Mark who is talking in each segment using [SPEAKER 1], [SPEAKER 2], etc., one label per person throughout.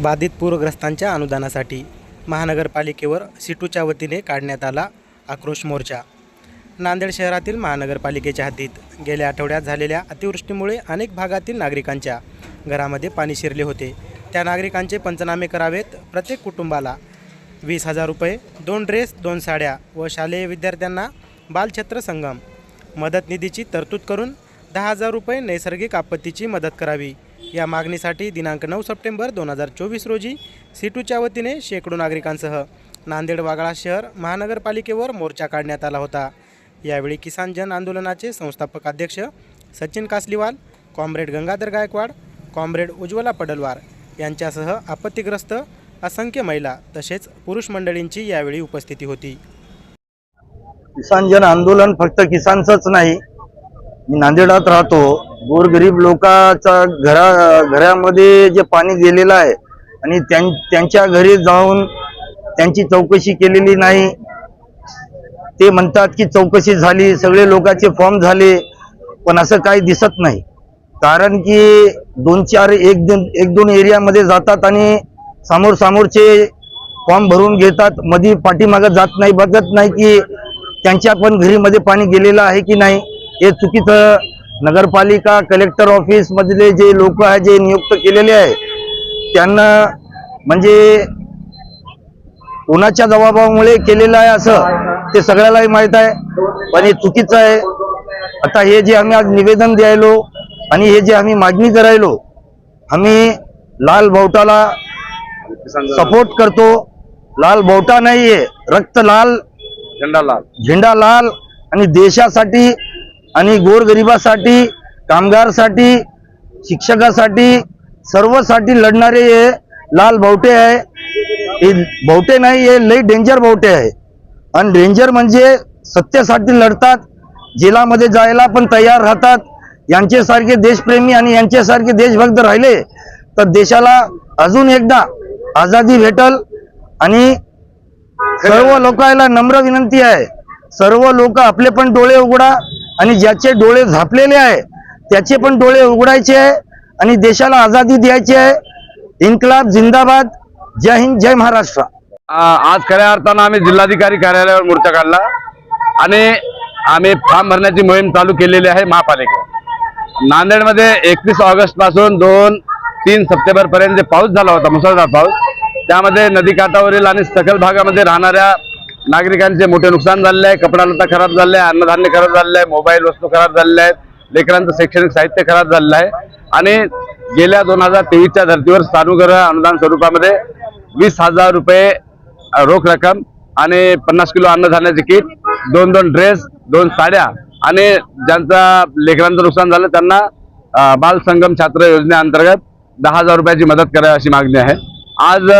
[SPEAKER 1] बाधित पूरग्रस्तांच्या अनुदानासाठी महानगरपालिकेवर सिटूच्या वतीने काढण्यात आला आक्रोश मोर्चा. नांदेड शहरातील महानगरपालिकेच्या हद्दीत गेल्या आठवड्यात झालेल्या अतिवृष्टीमुळे अनेक भागातील नागरिकांच्या घरामध्ये पाणी शिरले होते. त्या नागरिकांचे पंचनामे करावेत. प्रत्येक कुटुंबाला वीस हजार रुपये दोन ड्रेस दोन साड्या व शालेय विद्यार्थ्यांना बालछत्र संगम मदत निधीची तरतूद करून दहा हजार रुपये नैसर्गिक आपत्तीची मदत करावी. या मागणीसाठी दिनांक नऊ सप्टेंबर दोन हजार चोवीस रोजी सिटूच्या वतीने शेकडो नागरिकांसह नांदेड वागळा शहर महानगरपालिकेवर मोर्चा काढण्यात आला होता. यावेळी किसान जन आंदोलनाचे संस्थापक अध्यक्ष सचिन कासलीवाल कॉम्रेड गंगाधर गायकवाड कॉम्रेड उज्ज्वला पडलवार यांच्यासह आपत्तीग्रस्त असंख्य महिला तसेच पुरुष मंडळींची यावेळी उपस्थिती होती.
[SPEAKER 2] किसान जन आंदोलन फक्त किसानचंच नाही मी नांदेडात राहतो. गोरगरीब लोकांचा घरा घरामध्ये जे पाणी गेलेलं आहे आणि त्यां त्यांच्या घरी जाऊन त्यांची चौकशी केलेली नाही. ते म्हणतात की चौकशी झाली सगळे लोकांचे फॉर्म झाले पण असं काही दिसत नाही. कारण की दोन चार एक दोन एक दोन एरियामध्ये जातात आणि समोर समोरचे फॉर्म भरून घेतात. मधी पाठीमागं जात नाही बघत नाही की त्यांच्या पण घरीमध्ये पाणी गेलेलं आहे की नाही. हे चुकीचं नगरपालिका कलेक्टर ऑफिस मधले जे लोक आहे जे नियुक्त केलेले आहे त्यांना म्हणजे कोणाच्या दबावामुळे केलेलं आहे असं ते सगळ्यालाही माहीत आहे. पण हे चुकीचं आहे. आता हे जे आम्ही आज निवेदन द्यायलो आणि हे जे आम्ही मागणी करायलो आम्ही लाल बावटाला सपोर्ट करतो. लाल बावटा नाहीये. रक्त लाल
[SPEAKER 3] झेंडा लाल.
[SPEAKER 2] झेंडा लाल आणि देशासाठी आणि गोरगरिबासाठी कामगारसाठी शिक्षकासाठी सर्वसाठी लढणारे हे लाल भावटे आहे. हे भावटे नाही हे लई डेंजर भावटे आहे. आणि डेंजर म्हणजे सत्तेसाठी लढतात जेलामध्ये जायला पण तयार राहतात. यांच्यासारखे देशप्रेमी आणि यांच्यासारखे देशभक्त राहिले तर देशाला अजून एकदा आझादी भेटल. आणि सर्व लोकांना नम्र विनंती आहे. सर्व लोक आपले पण डोळे उघडा. आणि ज्याचे डोळे झापलेले आहे त्याचे पण डोळे उघडायचे आहे आणि देशाला आझादी द्यायची आहे. इन्कलाब जिंदाबाद. जय हिंद जय महाराष्ट्र.
[SPEAKER 3] आज खऱ्या अर्थानं आम्ही जिल्हाधिकारी कार्यालयावर मोर्चा काढला आणि आम्ही फॉर्म भरण्याची मोहीम चालू केलेली आहे महापालिकेवर. नांदेडमध्ये एकवीस ऑगस्टपासून दोन तीन सप्टेंबर पर्यंत जे पाऊस झाला होता मुसळधार पाऊस त्यामध्ये नदीकाठावरील आणि सखल भागामध्ये राहणाऱ्या नागरिकांचे मोठे नुकसान झालेलं आहे कपडा लता खराब झाले आहे अन्नधान्य खराब झालेलं आहे मोबाईल वस्तू खराब झालेल्या आहेत लेकरांचं शैक्षणिक साहित्य खराब झालेलं आहे. आणि गेल्या दोन हजार तेवीसच्या धर्तीवर सानुग्रह अनुदान स्वरूपामध्ये वीस हजार रुपये रोख रक्कम आणि पन्नास किलो अन्नधान्याचे किट दोन दोन ड्रेस दोन साड्या आणि ज्यांचा लेकरांचं नुकसान झालं त्यांना बाल संगम छात्र योजनेअंतर्गत दहा हजार रुपयाची मदत करावी अशी मागणी आहे. आज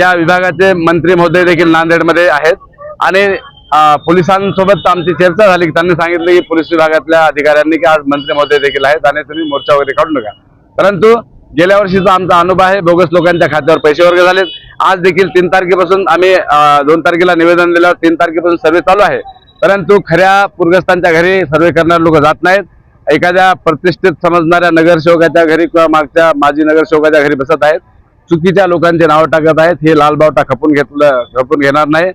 [SPEAKER 3] या विभागाचे मंत्री महोदय देखील नांदेडमध्ये आहेत. आणि पोलिसांसोबत आमची चर्चा झाली की त्यांनी सांगितलं की पोलीस विभागातल्या अधिकाऱ्यांनी की आज मंत्री महोदय देखील आहेत आणि तुम्ही मोर्चा वगैरे काढू नका. परंतु गेल्या वर्षीचा आमचा अनुभव आहे बोगस लोकांच्या खात्यावर पैसे वर्ग झालेत आज देखील तीन तारखेपासून आम्ही दोन तारखेला निवेदन दिल्यावर तीन तारखेपासून सर्वे चालू आहे. परंतु खऱ्या पूरग्रस्तांच्या घरी सर्वे करणारे लोक जात नाहीत. एखाद्या प्रतिष्ठित समजणाऱ्या नगरसेवकाच्या घरी किंवा मागच्या माजी नगरसेवकाच्या घरी बसत आहेत. चुकीच्या लोकांचे नावं टाकत आहेत. हे लालबावटा खपून घेतलं खपून घेणार नाही.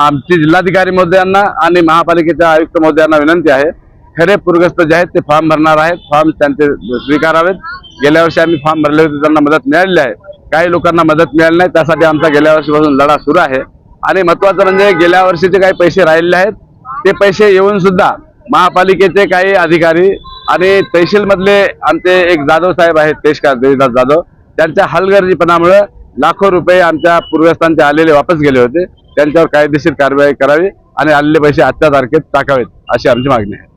[SPEAKER 3] आमची जिल्हाधिकारी महोदयांना आणि महापालिकेच्या आयुक्त महोदयांना विनंती आहे. खरे पूरग्रस्त जे आहेत ते फॉर्म भरणार आहेत. फॉर्म त्यांचे स्वीकारावेत. गेल्या वर्षी आम्ही फॉर्म भरले होते त्यांना मदत मिळालेली आहे. काही लोकांना मदत मिळाली नाही त्यासाठी आमचा गेल्या वर्षीपासून लढा सुरू आहे. आणि महत्वाचं म्हणजे गेल्या वर्षीचे काही पैसे राहिलेले आहेत ते पैसे येऊन सुद्धा महापालिकेचे काही अधिकारी आणि तहसीलमधले आमचे एक जाधव साहेब आहेत पेशकार देवीदास जाधव त्यांच्या हलगर्जीपणामुळे लाखो रुपये आमच्या पूर्वस्थांचे आलेले वापस गेले होते. त्यांच्यावर कायदेशीर कारवाई करावी आणि आलेले पैसे आजच्या तारखेत टाकावेत अशी आमची मागणी आहे.